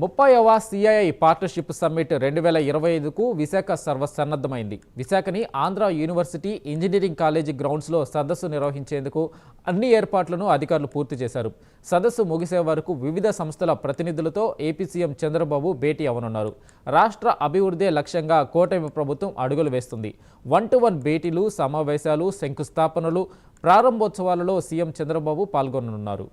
ముప్పైవ CII partnership summit రెండు వేల ఇరవై ఐదుకు విశాఖ సర్వసన్నద్ధమైంది. విశాఖని ఆంధ్ర యూనివర్సిటీ ఇంజనీరింగ్ కాలేజీ గ్రౌండ్స్లో సదస్సు నిర్వహించేందుకు అన్ని ఏర్పాట్లను అధికారులు పూర్తి చేశారు. సదస్సు ముగిసే వరకు వివిధ సంస్థల ప్రతినిధులతో ఏపీ సీఎం చంద్రబాబు భేటీ అవనున్నారు రాష్ట్ర అభివృద్ధే లక్ష్యంగా కూటమి ప్రభుత్వం అడుగులు వేస్తుంది. వన్ టు వన్ భేటీలు సమావేశాలు శంకుస్థాపనలు ప్రారంభోత్సవాలలో సీఎం చంద్రబాబు పాల్గొననున్నారు.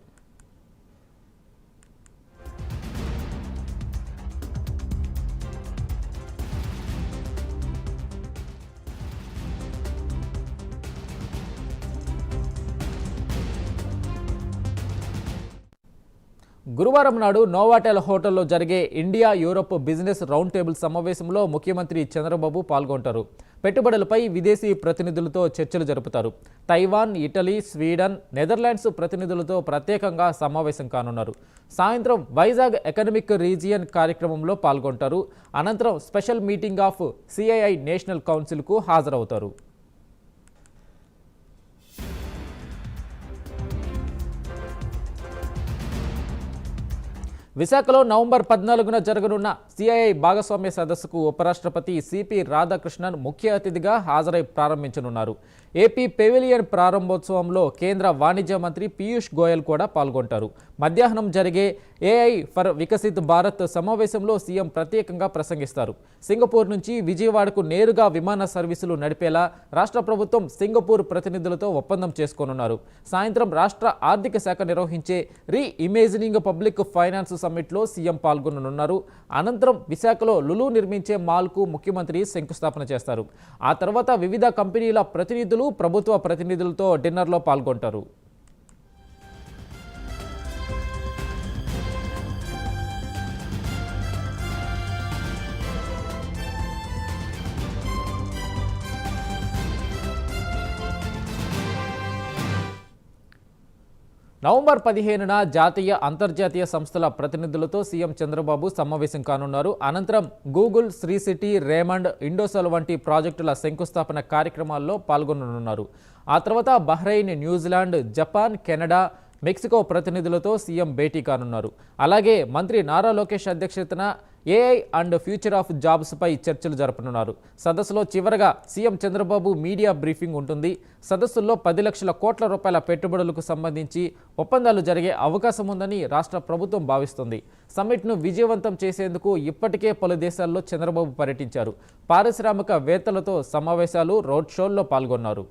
గురువారం నాడు నోవాటెల్ హోటల్లో జరిగే India Europe business round table సమావేశంలో ముఖ్యమంత్రి చంద్రబాబు పాల్గొంటారు. పెట్టుబడులపై విదేశీ ప్రతినిధులతో చర్చలు జరుపుతారు. తైవాన్ ఇటలీ స్వీడన్ నెదర్లాండ్స్ ప్రతినిధులతో ప్రత్యేకంగా సమావేశం కానున్నారు. సాయంత్రం వైజాగ్ ఎకనమిక్ రీజియన్ కార్యక్రమంలో పాల్గొంటారు. అనంతరం special meeting of CII national కౌన్సిల్కు హాజరవుతారు. విశాఖలో నవంబర్ పద్నాలుగున జరగనున్న సిఐఐ భాగస్వామ్య సదస్సుకు ఉపరాష్ట్రపతి సిపి రాధాకృష్ణన్ ముఖ్య అతిథిగా హాజరై ప్రారంభించనున్నారు. ఏపీ పెవిలియన్ ప్రారంభోత్సవంలో కేంద్ర వాణిజ్య మంత్రి పీయూష్ గోయల్ కూడా పాల్గొంటారు. మధ్యాహ్నం జరిగే ఏఐ ఫర్ వికసిత్ భారత్ సమావేశంలో సీఎం ప్రత్యేకంగా ప్రసంగిస్తారు. సింగపూర్ నుంచి విజయవాడకు నేరుగా విమాన సర్వీసులు నడిపేలా రాష్ట్ర ప్రభుత్వం సింగపూర్ ప్రతినిధులతో ఒప్పందం చేసుకోనున్నారు. సాయంత్రం రాష్ట్ర ఆర్థిక శాఖ నిర్వహించే రీ ఇమేజినింగ్ పబ్లిక్ ఫైనాన్స్ సమ్మిట్లో సీఎం పాల్గొననున్నారు. అనంతరం విశాఖలో లులు నిర్మించే మాల్కు ముఖ్యమంత్రి శంకుస్థాపన చేస్తారు. ఆ తర్వాత వివిధ కంపెనీల ప్రతినిధులు ప్రభుత్వ ప్రతినిధులతో డిన్నర్లో పాల్గొంటారు. నవంబర్ పదిహేనున జాతీయ అంతర్జాతీయ సంస్థల ప్రతినిధులతో సీఎం చంద్రబాబు సమావేశం కానున్నారు. అనంతరం Google Sri city Raymond Indosol వంటి ప్రాజెక్టుల శంకుస్థాపన కార్యక్రమాల్లో పాల్గొననున్నారు. ఆ తర్వాత Bahrain New Zealand Japan Canada Mexico ప్రతినిధులతో సీఎం భేటీ కానున్నారు. అలాగే మంత్రి నారా లోకేష్ అధ్యక్షతన ఏఐ అండ్ ఫ్యూచర్ ఆఫ్ జాబ్స్పై చర్చలు జరపనున్నారు. సదస్సులో చివరగా సీఎం చంద్రబాబు మీడియా బ్రీఫింగ్ ఉంటుంది. సదస్సుల్లో పది లక్షల కోట్ల రూపాయల పెట్టుబడులకు సంబంధించి ఒప్పందాలు జరిగే అవకాశం ఉందని రాష్ట్ర ప్రభుత్వం భావిస్తుంది. సమ్మిట్ను విజయవంతం చేసేందుకు ఇప్పటికే పలు దేశాల్లో చంద్రబాబు పర్యటించారు. పారిశ్రామికవేత్తలతో సమావేశాలు రోడ్ షోల్లో పాల్గొన్నారు.